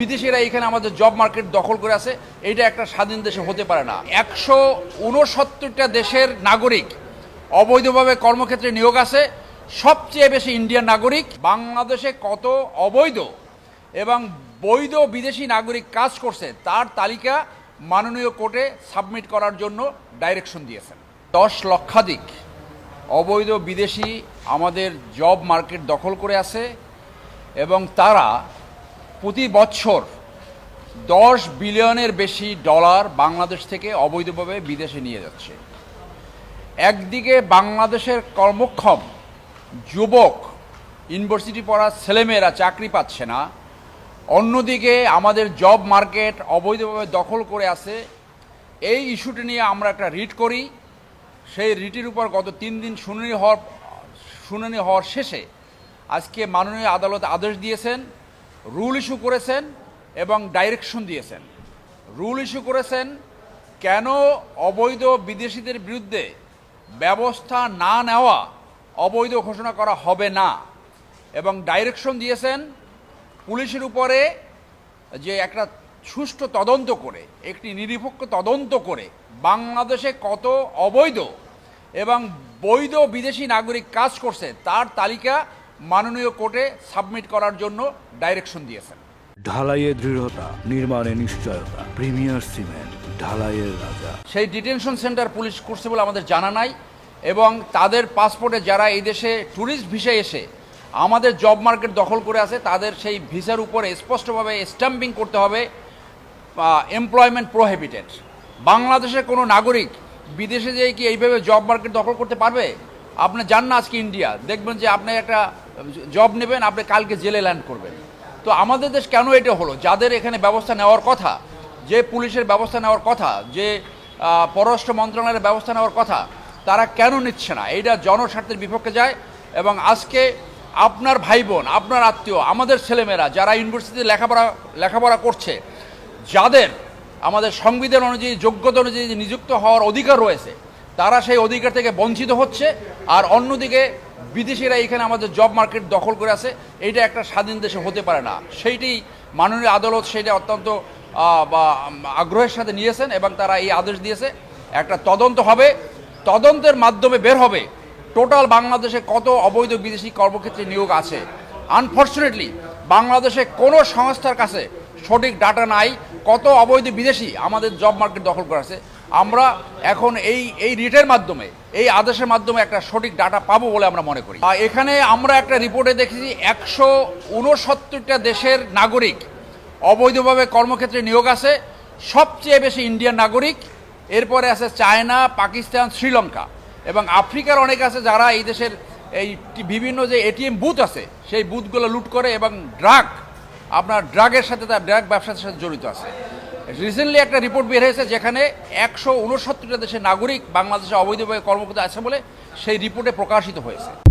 বিদেশিরা এখানে আমাদের জব মার্কেট দখল করে আছে, এটা একটা স্বাধীন দেশে হতে পারে না। একশো উনসত্তরটা দেশের নাগরিক অবৈধভাবে কর্মক্ষেত্রে নিয়োগ আছে, সবচেয়ে বেশি ইন্ডিয়ান নাগরিক, বাংলাদেশে কত অবৈধ এবং বৈধ বিদেশি নাগরিক কাজ করছে, তার তালিকা মাননীয় কোর্টে সাবমিট করার জন্য ডাইরেকশন দিয়েছেন। দশ লক্ষাধিক অবৈধ বিদেশি আমাদের জব মার্কেট দখল করে আছে এবং তারা প্রতি বছর দশ বিলিয়নের বেশি ডলার বাংলাদেশ থেকে অবৈধভাবে বিদেশে নিয়ে যাচ্ছে। একদিকে বাংলাদেশের কর্মক্ষম যুবক, ইউনিভার্সিটি পড়া ছেলেমেয়েরা চাকরি পাচ্ছে না। অন্যদিকে আমাদের জব মার্কেট অবৈধভাবে দখল করে আছে। এই ইস্যুটি নিয়ে আমরা একটা রিট করি। সেই রিটের উপর গত তিন দিন শুনানি হওয়ার শুনানি হওয়ার শেষে আজকে মাননীয় আদালত আদেশ দিয়েছেন রুল ইস্যু করেছেন এবং ডাইরেকশন দিয়েছেন। রুল ইস্যু করেছেন কেন অবৈধ বিদেশিদের বিরুদ্ধে ব্যবস্থা না নেওয়া অবৈধ ঘোষণা করা হবে না এবং ডাইরেকশন দিয়েছেন পুলিশের উপরে যে একটা সুষ্ঠু তদন্ত করে, একটি নিরপেক্ষ তদন্ত করে বাংলাদেশে কত অবৈধ এবং বৈধ বিদেশি নাগরিক কাজ করছে, তার তালিকা মাননীয় কোর্টে সাবমিট করার জন্য ডাইরেকশন দিয়েছেন। ঢালাইয়ে দৃঢ়তা নির্মাণে নিশ্চয়তা প্রিমিয়ার সিমেন্ট ঢালাইয়ের রাজা। সেই ডিটেনশন সেন্টার পুলিশ করছে বলে আমাদের জানা নাই এবং তাদের পাসপোর্টে যারা এই দেশে ট্যুরিস্ট ভিসায় এসে আমাদের জব মার্কেট দখল করে আছে তাদের সেই ভিসার উপরে স্পষ্টভাবে স্ট্যাম্পিং করতে হবে এমপ্লয়মেন্ট প্রোহেবিটেড বাংলাদেশের কোনো নাগরিক বিদেশে যেয়ে কি এইভাবে জব মার্কেট দখল করতে পারবে? আপনি যান না আজকে ইন্ডিয়া দেখবেন যে আপনি একটা জব নেবেন, আপনি কালকে জেলে ল্যান্ড করবেন। তো আমাদের দেশ কেন এটা হলো? যাদের এখানে ব্যবস্থা নেওয়ার কথা, যে পুলিশের ব্যবস্থা নেওয়ার কথা, যে পররাষ্ট্র মন্ত্রণালয়ের ব্যবস্থা নেওয়ার কথা, তারা কেন নিচ্ছে না? এইটা জনস্বার্থের বিপক্ষে যায় এবং আজকে আপনার ভাই বোন আপনার আত্মীয়, আমাদের ছেলেমেয়েরা যারা ইউনিভার্সিটিতে লেখাপড়া লেখাপড়া করছে, যাদের আমাদের সংবিধান অনুযায়ী, যোগ্যতা অনুযায়ী নিযুক্ত হওয়ার অধিকার রয়েছে, তারা সেই অধিকার থেকে বঞ্চিত হচ্ছে। আর অন্যদিকে বিদেশিরা এখানে আমাদের জব মার্কেট দখল করে আছে, এইটা একটা স্বাধীন দেশে হতে পারে না। সেইটি মাননীয় আদালত সেইটা অত্যন্ত আগ্রহের সাথে নিয়েছেন এবং তারা এই আদেশ দিয়েছে। একটা তদন্ত হবে, তদন্তের মাধ্যমে বের হবে টোটাল বাংলাদেশে কত অবৈধ বিদেশি কর্মক্ষেত্রে নিয়োগ আছে। আনফর্চুনেটলি বাংলাদেশে কোনো সংস্থার কাছে সঠিক ডাটা নাই, কত অবৈধ বিদেশি আমাদের জব মার্কেট দখল করে আছে আমরা এখন এই এই রিটের মাধ্যমে, এই আদেশের মাধ্যমে একটা সঠিক ডাটা পাবো বলে আমরা মনে করি। এখানে আমরা একটা রিপোর্টে দেখেছি, একশো উনসত্তরটা দেশের নাগরিক অবৈধভাবে কর্মক্ষেত্রে নিয়োগ আছে। সবচেয়ে বেশি ইন্ডিয়ান নাগরিক, এরপরে আছে চায়না পাকিস্তান শ্রীলঙ্কা এবং আফ্রিকার অনেক আছে যারা এই দেশের এই বিভিন্ন যে এটিএম বুথ আছে, সেই বুথগুলো লুট করে এবং ড্রাগ আপনার ড্রাগের সাথে তার ড্রাগ ব্যবসার সাথে জড়িত আছে। রিসেন্টলি একটা রিপোর্ট বের হয়েছে যেখানে একশো উনসত্তরটা দেশের নাগরিক বাংলাদেশে অবৈধভাবে কর্মকর্তা আছে বলে সেই রিপোর্টে প্রকাশিত হয়েছে।